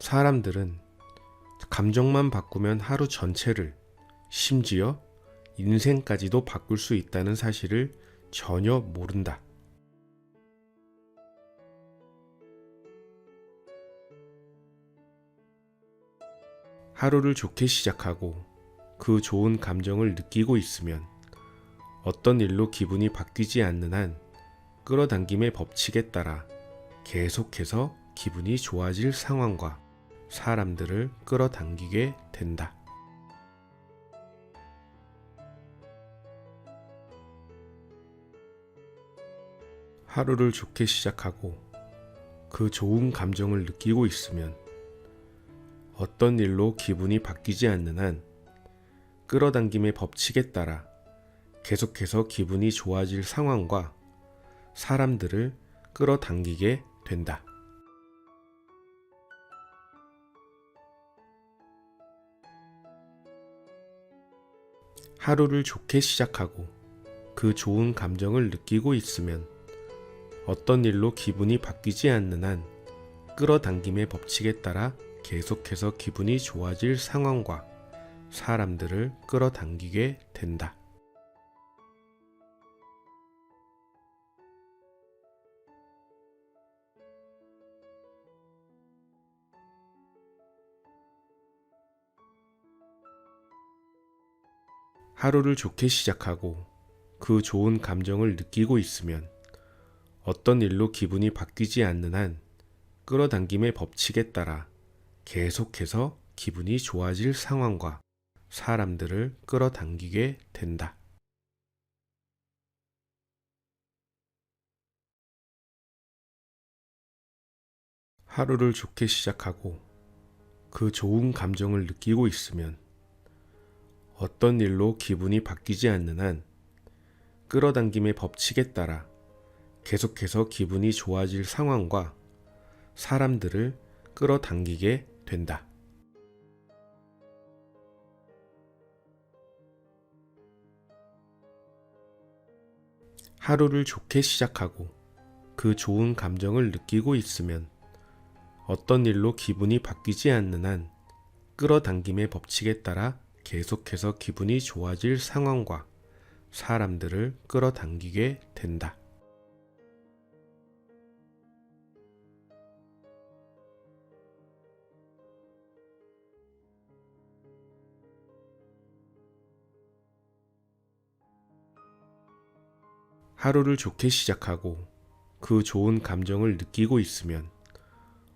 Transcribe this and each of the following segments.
사람들은 감정만 바꾸면 하루 전체를 심지어 인생까지도 바꿀 수 있다는 사실을 전혀 모른다. 하루를 좋게 시작하고 그 좋은 감정을 느끼고 있으면 어떤 일로 기분이 바뀌지 않는 한 끌어당김의 법칙에 따라 계속해서 기분이 좋아질 상황과 사람들을 끌어당기게 된다. 하루를 좋게 시작하고 그 좋은 감정을 느끼고 있으면 어떤 일로 기분이 바뀌지 않는 한 끌어당김의 법칙에 따라 계속해서 기분이 좋아질 상황과 사람들을 끌어당기게 된다. 하루를 좋게 시작하고 그 좋은 감정을 느끼고 있으면 어떤 일로 기분이 바뀌지 않는 한 끌어당김의 법칙에 따라 계속해서 기분이 좋아질 상황과 사람들을 끌어당기게 된다. 하루를 좋게 시작하고 그 좋은 감정을 느끼고 있으면 어떤 일로 기분이 바뀌지 않는 한 끌어당김의 법칙에 따라 계속해서 기분이 좋아질 상황과 사람들을 끌어당기게 된다. 하루를 좋게 시작하고 그 좋은 감정을 느끼고 있으면 어떤 일로 기분이 바뀌지 않는 한 끌어당김의 법칙에 따라 계속해서 기분이 좋아질 상황과 사람들을 끌어당기게 된다. 하루를 좋게 시작하고 그 좋은 감정을 느끼고 있으면 어떤 일로 기분이 바뀌지 않는 한 끌어당김의 법칙에 따라 계속해서 기분이 좋아질 상황과 사람들을 끌어당기게 된다. 하루를 좋게 시작하고 그 좋은 감정을 느끼고 있으면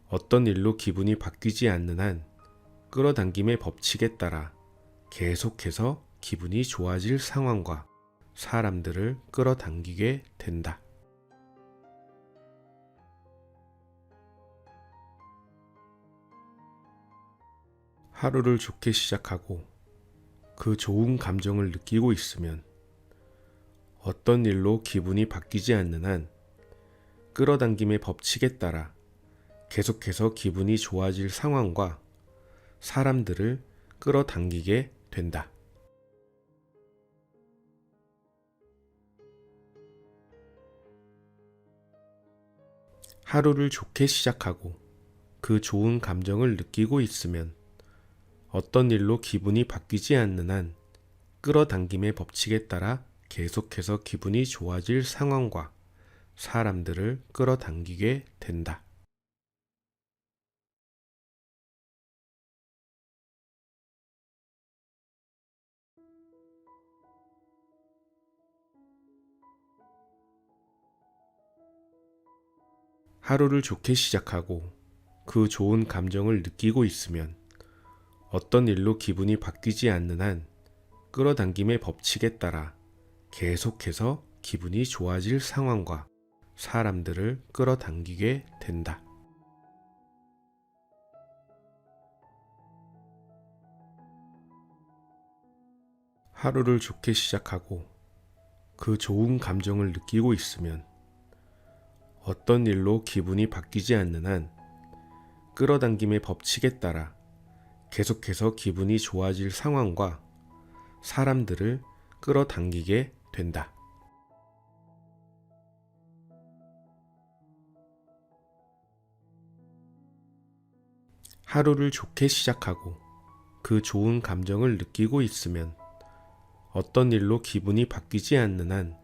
어떤 일로 기분이 바뀌지 않는 한 끌어당김의 법칙에 따라 계속해서 기분이 좋아질 상황과 사람들을 끌어당기게 된다. 하루를 좋게 시작하고 그 좋은 감정을 느끼고 있으면 어떤 일로 기분이 바뀌지 않는 한 끌어당김의 법칙에 따라 계속해서 기분이 좋아질 상황과 사람들을 끌어당기게 된다. 하루를 좋게 시작하고 그 좋은 감정을 느끼고 있으면 어떤 일로 기분이 바뀌지 않는 한 끌어당김의 법칙에 따라 계속해서 기분이 좋아질 상황과 사람들을 끌어당기게 된다. 하루를 좋게 시작하고 그 좋은 감정을 느끼고 있으면 어떤 일로 기분이 바뀌지 않는 한 끌어당김의 법칙에 따라 계속해서 기분이 좋아질 상황과 사람들을 끌어당기게 된다. 하루를 좋게 시작하고 그 좋은 감정을 느끼고 있으면 어떤 일로 기분이 바뀌지 않는 한 끌어당김의 법칙에 따라 계속해서 기분이 좋아질 상황과 사람들을 끌어당기게 된다. 하루를 좋게 시작하고 그 좋은 감정을 느끼고 있으면 어떤 일로 기분이 바뀌지 않는 한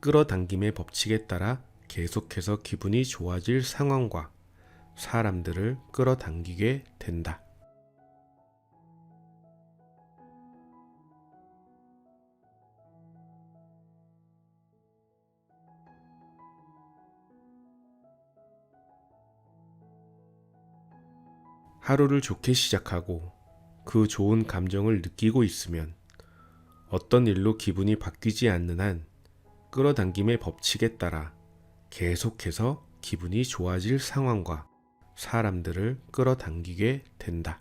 끌어당김의 법칙에 따라 계속해서 기분이 좋아질 상황과 사람들을 끌어당기게 된다. 하루를 좋게 시작하고 그 좋은 감정을 느끼고 있으면 어떤 일로 기분이 바뀌지 않는 한 끌어당김의 법칙에 따라 계속해서 기분이 좋아질 상황과 사람들을 끌어당기게 된다.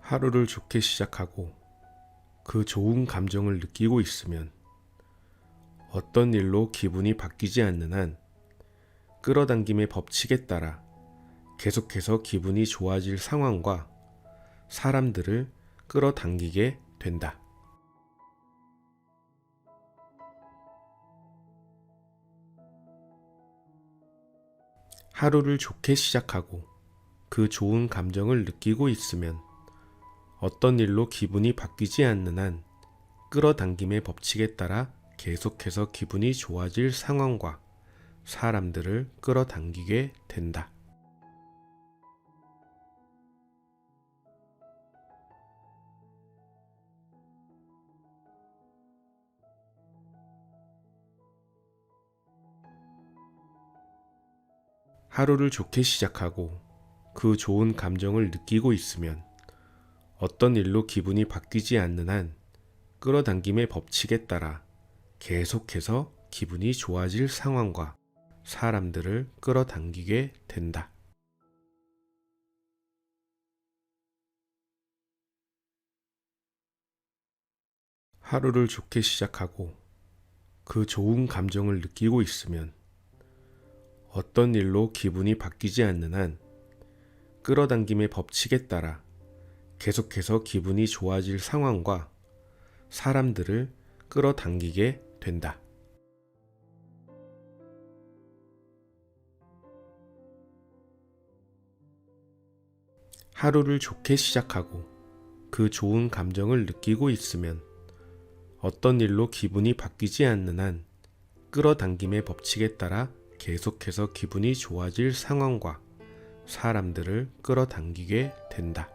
하루를 좋게 시작하고 그 좋은 감정을 느끼고 있으면 어떤 일로 기분이 바뀌지 않는 한 끌어당김의 법칙에 따라 계속해서 기분이 좋아질 상황과 사람들을 끌어당기게 된다. 하루를 좋게 시작하고 그 좋은 감정을 느끼고 있으면 어떤 일로 기분이 바뀌지 않는 한 끌어당김의 법칙에 따라 계속해서 기분이 좋아질 상황과 사람들을 끌어당기게 된다. 하루를 좋게 시작하고 그 좋은 감정을 느끼고 있으면 어떤 일로 기분이 바뀌지 않는 한 끌어당김의 법칙에 따라 계속해서 기분이 좋아질 상황과 사람들을 끌어당기게 된다. 하루를 좋게 시작하고 그 좋은 감정을 느끼고 있으면 어떤 일로 기분이 바뀌지 않는 한 끌어당김의 법칙에 따라 계속해서 기분이 좋아질 상황과 사람들을 끌어당기게 된다. 하루를 좋게 시작하고 그 좋은 감정을 느끼고 있으면 어떤 일로 기분이 바뀌지 않는 한 끌어당김의 법칙에 따라 계속해서 기분이 좋아질 상황과 사람들을 끌어당기게 된다.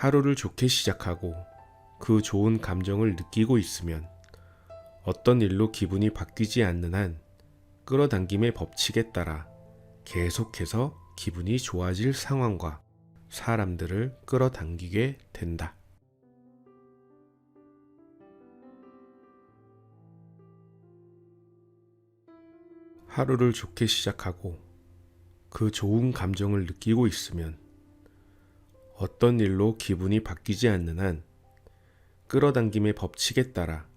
하루를 좋게 시작하고 그 좋은 감정을 느끼고 있으면 어떤 일로 기분이 바뀌지 않는 한 끌어당김의 법칙에 따라 계속해서 기분이 좋아질 상황과 사람들을 끌어당기게 된다. 하루를 좋게 시작하고 그 좋은 감정을 느끼고 있으면 어떤 일로 기분이 바뀌지 않는 한 끌어당김의 법칙에 따라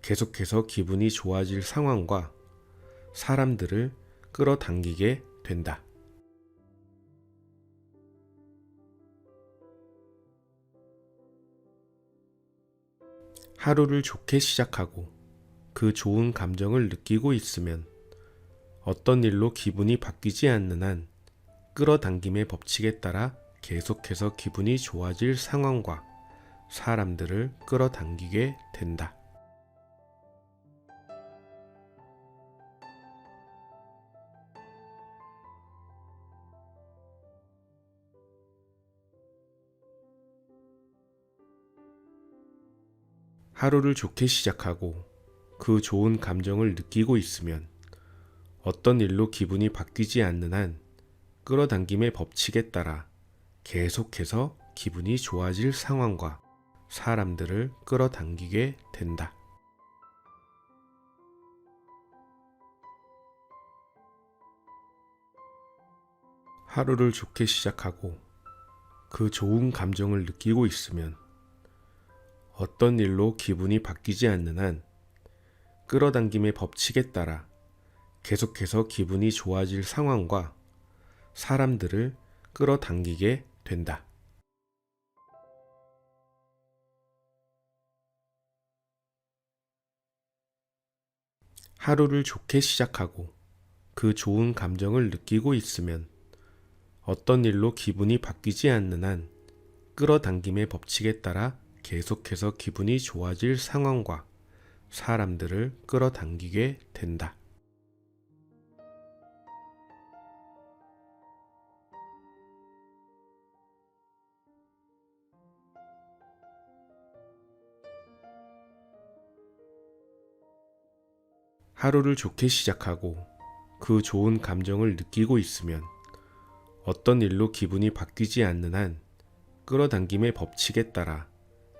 계속해서 기분이 좋아질 상황과 사람들을 끌어당기게 된다. 하루를 좋게 시작하고 그 좋은 감정을 느끼고 있으면 어떤 일로 기분이 바뀌지 않는 한 끌어당김의 법칙에 따라 계속해서 기분이 좋아질 상황과 사람들을 끌어당기게 된다. 하루를 좋게 시작하고 그 좋은 감정을 느끼고 있으면 어떤 일로 기분이 바뀌지 않는 한 끌어당김의 법칙에 따라 계속해서 기분이 좋아질 상황과 사람들을 끌어당기게 된다. 하루를 좋게 시작하고 그 좋은 감정을 느끼고 있으면 어떤 일로 기분이 바뀌지 않는 한 끌어당김의 법칙에 따라 계속해서 기분이 좋아질 상황과 사람들을 끌어당기게 된다. 하루를 좋게 시작하고 그 좋은 감정을 느끼고 있으면 어떤 일로 기분이 바뀌지 않는 한 끌어당김의 법칙에 따라 계속해서 기분이 좋아질 상황과 사람들을 끌어당기게 된다. 하루를 좋게 시작하고 그 좋은 감정을 느끼고 있으면 어떤 일로 기분이 바뀌지 않는 한 끌어당김의 법칙에 따라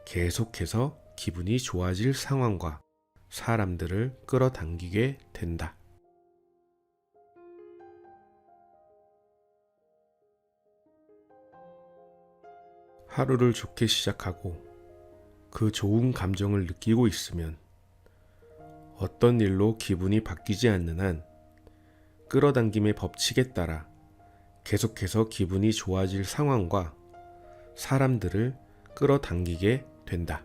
계속해서 기분이 좋아질 상황과 사람들을 끌어당기게 된다. 하루를 좋게 시작하고 그 좋은 감정을 느끼고 있으면 어떤 일로 기분이 바뀌지 않는 한 끌어당김의 법칙에 따라 계속해서 기분이 좋아질 상황과 사람들을 끌어당기게 된다.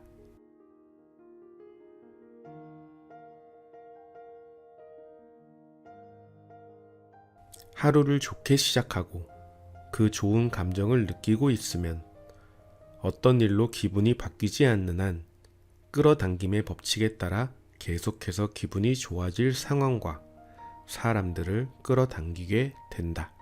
하루를 좋게 시작하고 그 좋은 감정을 느끼고 있으면 어떤 일로 기분이 바뀌지 않는 한 끌어당김의 법칙에 따라 계속해서 기분이 좋아질 상황과 사람들을 끌어당기게 된다.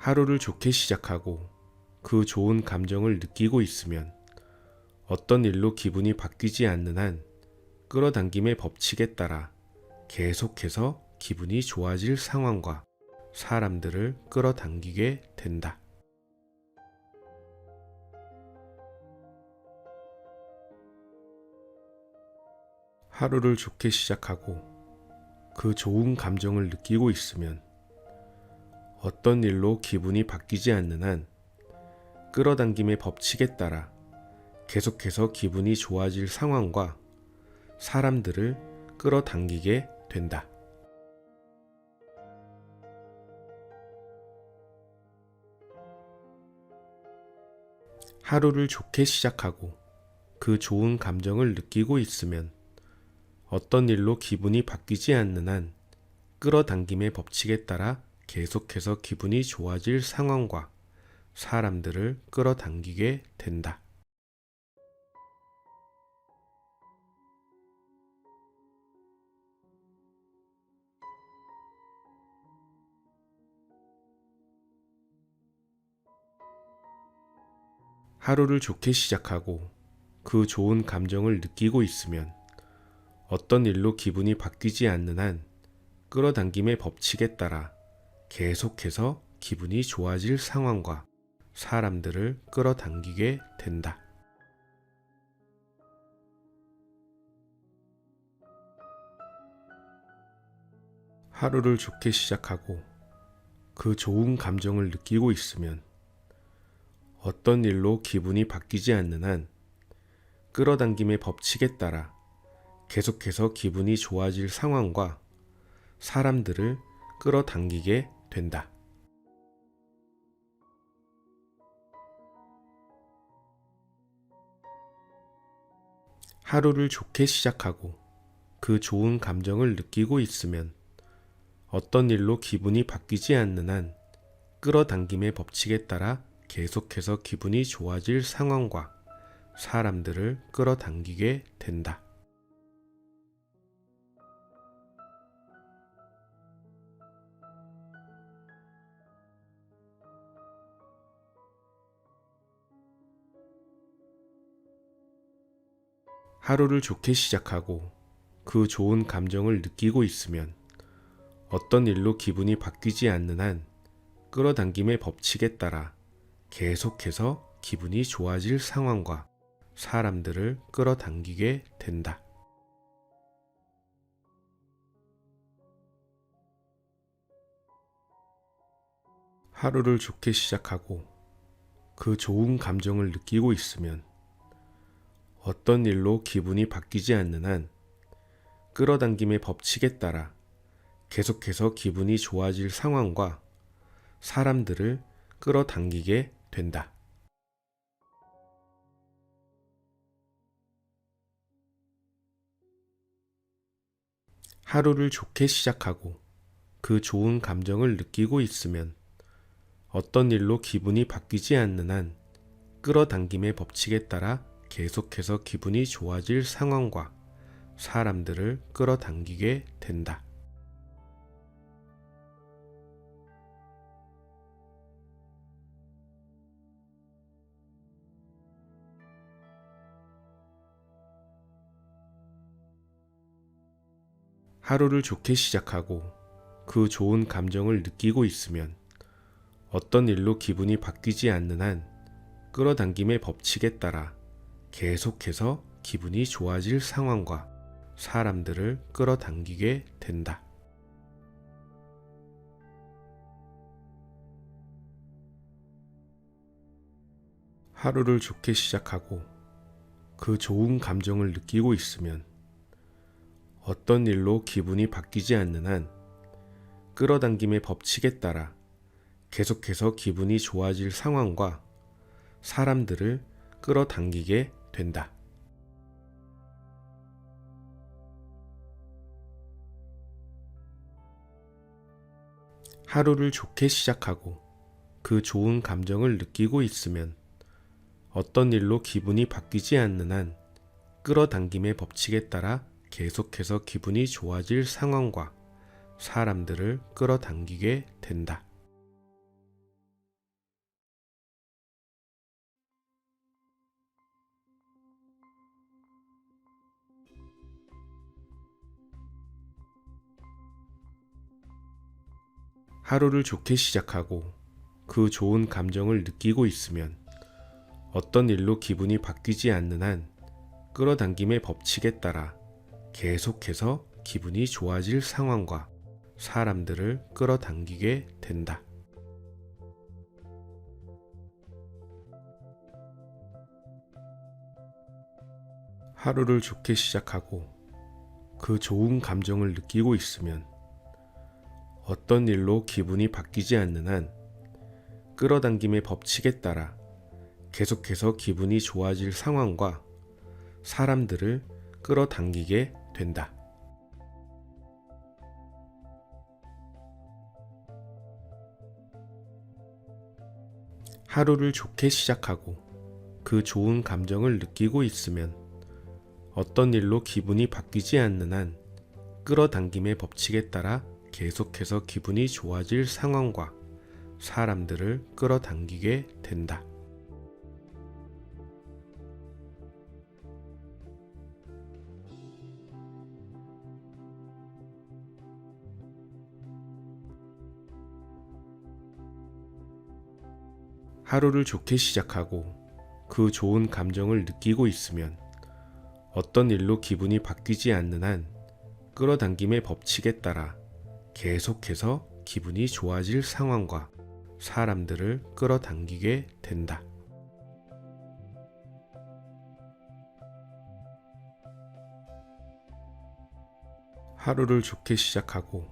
하루를 좋게 시작하고 그 좋은 감정을 느끼고 있으면 어떤 일로 기분이 바뀌지 않는 한 끌어당김의 법칙에 따라 계속해서 기분이 좋아질 상황과 사람들을 끌어당기게 된다. 하루를 좋게 시작하고 그 좋은 감정을 느끼고 있으면 어떤 일로 기분이 바뀌지 않는 한 끌어당김의 법칙에 따라 계속해서 기분이 좋아질 상황과 사람들을 끌어당기게 된다. 하루를 좋게 시작하고 그 좋은 감정을 느끼고 있으면 어떤 일로 기분이 바뀌지 않는 한 끌어당김의 법칙에 따라 계속해서 기분이 좋아질 상황과 사람들을 끌어당기게 된다. 하루를 좋게 시작하고 그 좋은 감정을 느끼고 있으면 어떤 일로 기분이 바뀌지 않는 한 끌어당김의 법칙에 따라 계속해서 기분이 좋아질 상황과 사람들을 끌어당기게 된다. 하루를 좋게 시작하고 그 좋은 감정을 느끼고 있으면 어떤 일로 기분이 바뀌지 않는 한 끌어당김의 법칙에 따라 계속해서 기분이 좋아질 상황과 사람들을 끌어당기게 된다. 하루를 좋게 시작하고 그 좋은 감정을 느끼고 있으면 어떤 일로 기분이 바뀌지 않는 한 끌어당김의 법칙에 따라 계속해서 기분이 좋아질 상황과 사람들을 끌어당기게 된다. 하루를 좋게 시작하고 그 좋은 감정을 느끼고 있으면 어떤 일로 기분이 바뀌지 않는 한 끌어당김의 법칙에 따라 계속해서 기분이 좋아질 상황과 사람들을 끌어당기게 된다. 하루를 좋게 시작하고 그 좋은 감정을 느끼고 있으면 어떤 일로 기분이 바뀌지 않는 한 끌어당김의 법칙에 따라 계속해서 기분이 좋아질 상황과 사람들을 끌어당기게 된다. 하루를 좋게 시작하고 그 좋은 감정을 느끼고 있으면 어떤 일로 기분이 바뀌지 않는 한 끌어당김의 법칙에 따라 계속해서 기분이 좋아질 상황과 사람들을 끌어당기게 된다. 하루를 좋게 시작하고 그 좋은 감정을 느끼고 있으면 어떤 일로 기분이 바뀌지 않는 한 끌어당김의 법칙에 따라 계속해서 기분이 좋아질 상황과 사람들을 끌어당기게 된다. 하루를 좋게 시작하고 그 좋은 감정을 느끼고 있으면 어떤 일로 기분이 바뀌지 않는 한 끌어당김의 법칙에 따라 계속해서 기분이 좋아질 상황과 사람들을 끌어당기게 된다. 하루를 좋게 시작하고 그 좋은 감정을 느끼고 있으면 어떤 일로 기분이 바뀌지 않는 한 끌어당김의 법칙에 따라 계속해서 기분이 좋아질 상황과 사람들을 끌어당기게 된다. 하루를 좋게 시작하고 그 좋은 감정을 느끼고 있으면 어떤 일로 기분이 바뀌지 않는 한 끌어당김의 법칙에 따라 계속해서 기분이 좋아질 상황과 사람들을 끌어당기게 된다. 하루를 좋게 시작하고 그 좋은 감정을 느끼고 있으면 어떤 일로 기분이 바뀌지 않는 한 끌어당김의 법칙에 따라 계속해서 기분이 좋아질 상황과 사람들을 끌어당기게 된다. 하루를 좋게 시작하고 그 좋은 감정을 느끼고 있으면 어떤 일로 기분이 바뀌지 않는 한 끌어당김의 법칙에 따라 계속해서 기분이 좋아질 상황과 사람들을 끌어당기게 된다. 하루를 좋게 시작하고 그 좋은 감정을 느끼고 있으면 어떤 일로 기분이 바뀌지 않는 한 끌어당김의 법칙에 따라 계속해서 기분이 좋아질 상황과 사람들을 끌어당기게 된다. 하루를 좋게 시작하고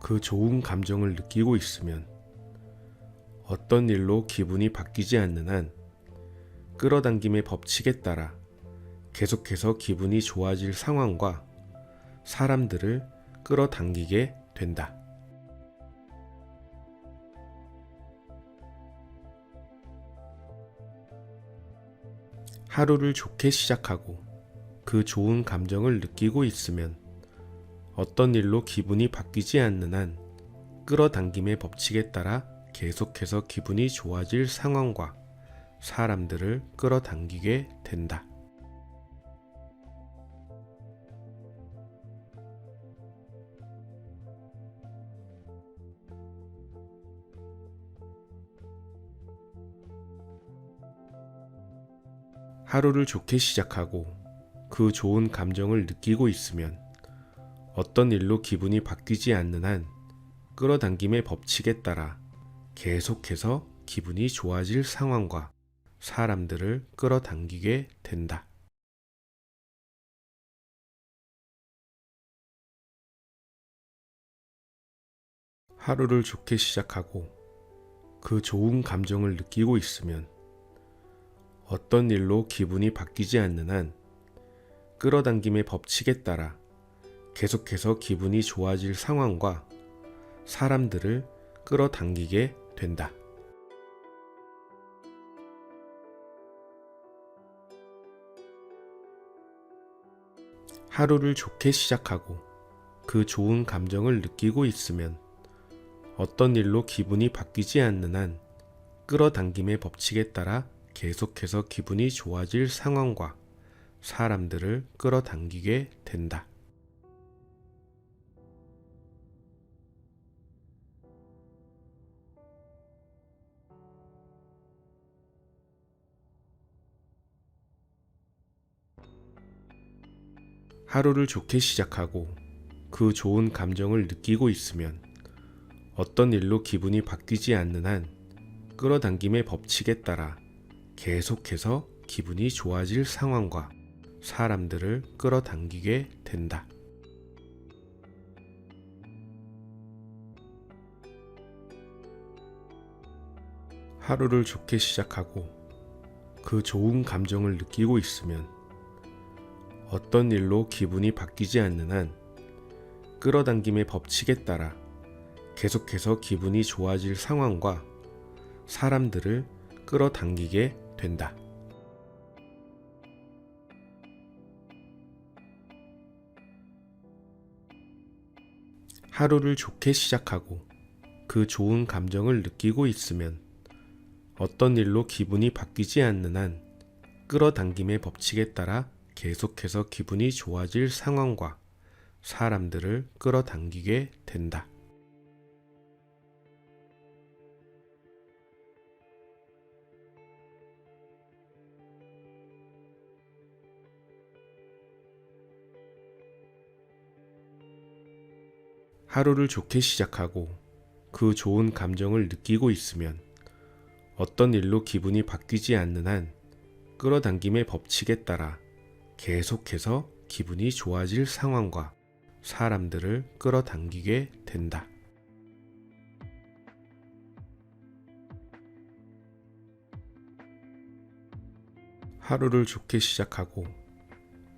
그 좋은 감정을 느끼고 있으면 어떤 일로 기분이 바뀌지 않는 한 끌어당김의 법칙에 따라 계속해서 기분이 좋아질 상황과 사람들을 끌어당기게 된다. 하루를 좋게 시작하고 그 좋은 감정을 느끼고 있으면 어떤 일로 기분이 바뀌지 않는 한 끌어당김의 법칙에 따라 계속해서 기분이 좋아질 상황과 사람들을 끌어당기게 된다. 하루를 좋게 시작하고 그 좋은 감정을 느끼고 있으면 어떤 일로 기분이 바뀌지 않는 한 끌어당김의 법칙에 따라 계속해서 기분이 좋아질 상황과 사람들을 끌어당기게 된다. 하루를 좋게 시작하고 그 좋은 감정을 느끼고 있으면 어떤 일로 기분이 바뀌지 않는 한 끌어당김의 법칙에 따라 계속해서 기분이 좋아질 상황과 사람들을 끌어당기게 된다. 하루를 좋게 시작하고 그 좋은 감정을 느끼고 있으면 어떤 일로 기분이 바뀌지 않는 한 끌어당김의 법칙에 따라 계속해서 기분이 좋아질 상황과 사람들을 끌어당기게 된다. 하루를 좋게 시작하고 그 좋은 감정을 느끼고 있으면 어떤 일로 기분이 바뀌지 않는 한 끌어당김의 법칙에 따라 계속해서 기분이 좋아질 상황과 사람들을 끌어당기게 된다. 하루를 좋게 시작하고 그 좋은 감정을 느끼고 있으면 어떤 일로 기분이 바뀌지 않는 한 끌어당김의 법칙에 따라 계속해서 기분이 좋아질 상황과 사람들을 끌어당기게 된다. 하루를 좋게 시작하고 그 좋은 감정을 느끼고 있으면 어떤 일로 기분이 바뀌지 않는 한 끌어당김의 법칙에 따라 계속해서 기분이 좋아질 상황과 사람들을 끌어당기게 된다. 하루를 좋게 시작하고 그 좋은 감정을 느끼고 있으면 어떤 일로 기분이 바뀌지 않는 한 끌어당김의 법칙에 따라 계속해서 기분이 좋아질 상황과 사람들을 끌어당기게 된다. 하루를 좋게 시작하고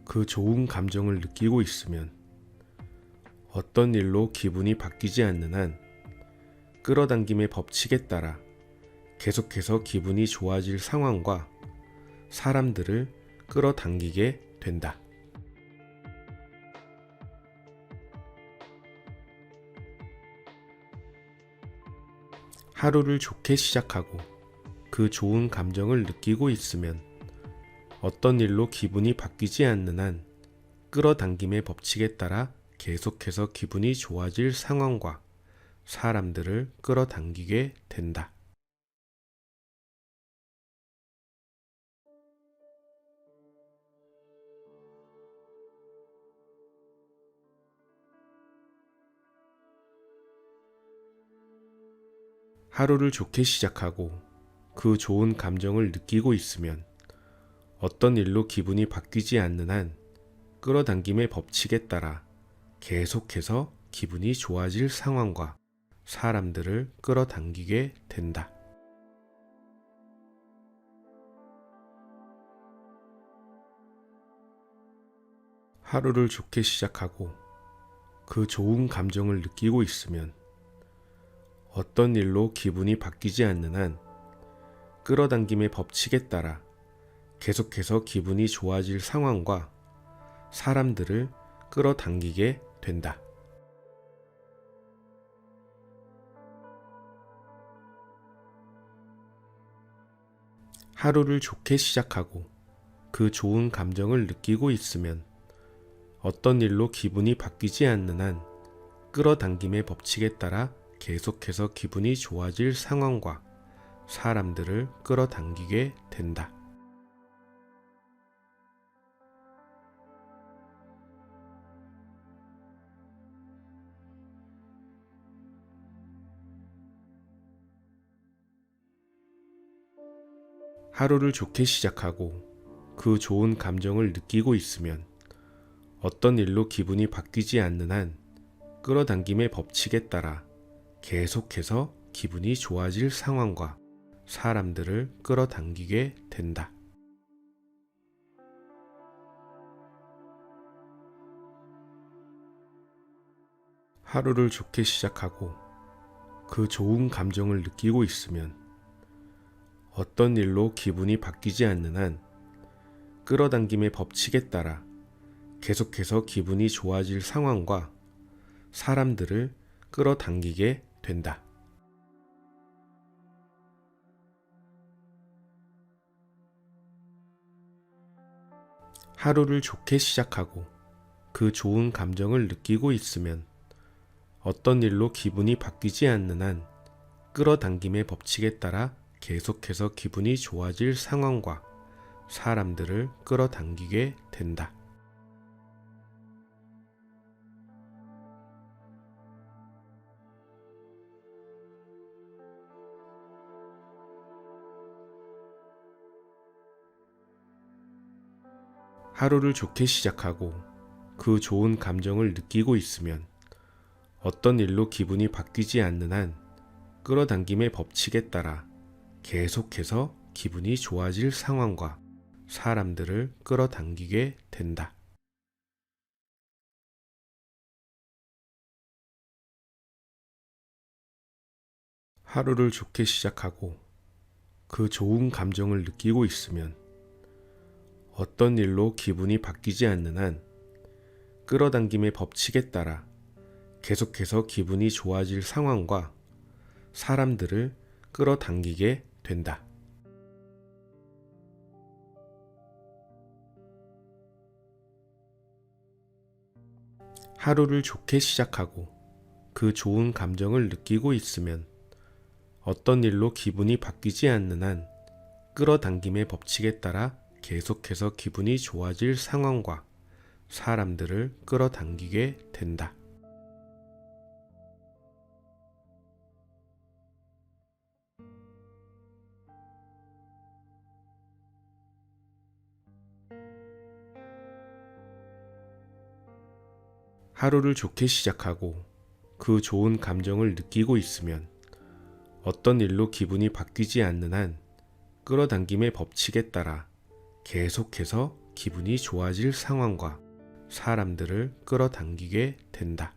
그 좋은 감정을 느끼고 있으면 어떤 일로 기분이 바뀌지 않는 한 끌어당김의 법칙에 따라 계속해서 기분이 좋아질 상황과 사람들을 끌어당기게 된다. 하루를 좋게 시작하고 그 좋은 감정을 느끼고 있으면 어떤 일로 기분이 바뀌지 않는 한 끌어당김의 법칙에 따라 계속해서 기분이 좋아질 상황과 사람들을 끌어당기게 된다. 하루를 좋게 시작하고 그 좋은 감정을 느끼고 있으면 어떤 일로 기분이 바뀌지 않는 한 끌어당김의 법칙에 따라 계속해서 기분이 좋아질 상황과 사람들을 끌어당기게 된다. 하루를 좋게 시작하고 그 좋은 감정을 느끼고 있으면 어떤 일로 기분이 바뀌지 않는 한 끌어당김의 법칙에 따라 계속해서 기분이 좋아질 상황과 사람들을 끌어당기게 된다. 하루를 좋게 시작하고 그 좋은 감정을 느끼고 있으면 어떤 일로 기분이 바뀌지 않는 한 끌어당김의 법칙에 따라 계속해서 기분이 좋아질 상황과 사람들을 끌어당기게 된다. 하루를 좋게 시작하고 그 좋은 감정을 느끼고 있으면 어떤 일로 기분이 바뀌지 않는 한 끌어당김의 법칙에 따라 계속해서 기분이 좋아질 상황과 사람들을 끌어당기게 된다. 하루를 좋게 시작하고 그 좋은 감정을 느끼고 있으면 어떤 일로 기분이 바뀌지 않는 한 끌어당김의 법칙에 따라 계속해서 기분이 좋아질 상황과 사람들을 끌어당기게 된다. 하루를 좋게 시작하고 그 좋은 감정을 느끼고 있으면 어떤 일로 기분이 바뀌지 않는 한 끌어당김의 법칙에 따라 계속해서 기분이 좋아질 상황과 사람들을 끌어당기게 된다. 하루를 좋게 시작하고 그 좋은 감정을 느끼고 있으면 어떤 일로 기분이 바뀌지 않는 한 끌어당김의 법칙에 따라 계속해서 기분이 좋아질 상황과 사람들을 끌어당기게 된다. 하루를 좋게 시작하고 그 좋은 감정을 느끼고 있으면 어떤 일로 기분이 바뀌지 않는 한 끌어당김의 법칙에 따라 계속해서 기분이 좋아질 상황과 사람들을 끌어당기게 된다. 하루를 좋게 시작하고 그 좋은 감정을 느끼고 있으면 어떤 일로 기분이 바뀌지 않는 한 끌어당김의 법칙에 따라 계속해서 기분이 좋아질 상황과 사람들을 끌어당기게 된다. 하루를 좋게 시작하고 그 좋은 감정을 느끼고 있으면 어떤 일로 기분이 바뀌지 않는 한 끌어당김의 법칙에 따라 계속해서 기분이 좋아질 상황과 사람들을 끌어당기게 된다.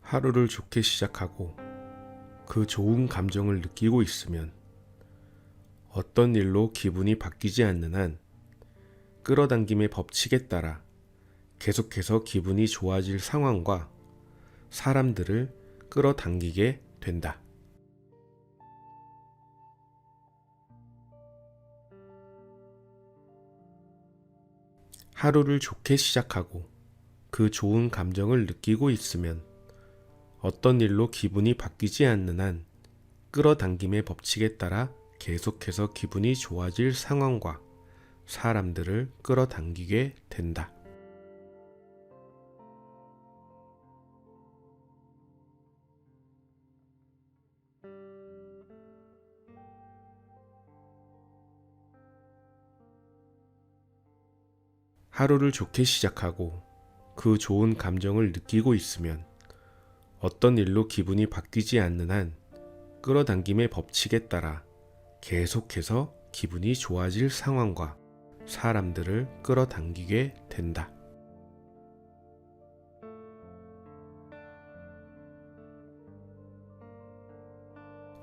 하루를 좋게 시작하고 그 좋은 감정을 느끼고 있으면 어떤 일로 기분이 바뀌지 않는 한 끌어당김의 법칙에 따라 계속해서 기분이 좋아질 상황과 사람들을 끌어당기게 된다. 하루를 좋게 시작하고 그 좋은 감정을 느끼고 있으면 어떤 일로 기분이 바뀌지 않는 한 끌어당김의 법칙에 따라 계속해서 기분이 좋아질 상황과 사람들을 끌어당기게 된다. 하루를 좋게 시작하고 그 좋은 감정을 느끼고 있으면 어떤 일로 기분이 바뀌지 않는 한 끌어당김의 법칙에 따라 계속해서 기분이 좋아질 상황과 사람들을 끌어당기게 된다.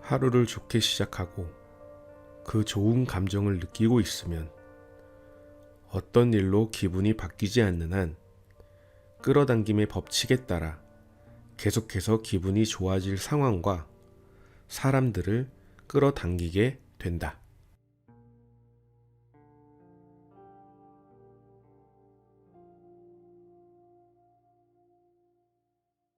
하루를 좋게 시작하고 그 좋은 감정을 느끼고 있으면 어떤 일로 기분이 바뀌지 않는 한 끌어당김의 법칙에 따라 계속해서 기분이 좋아질 상황과 사람들을 끌어당기게 된다.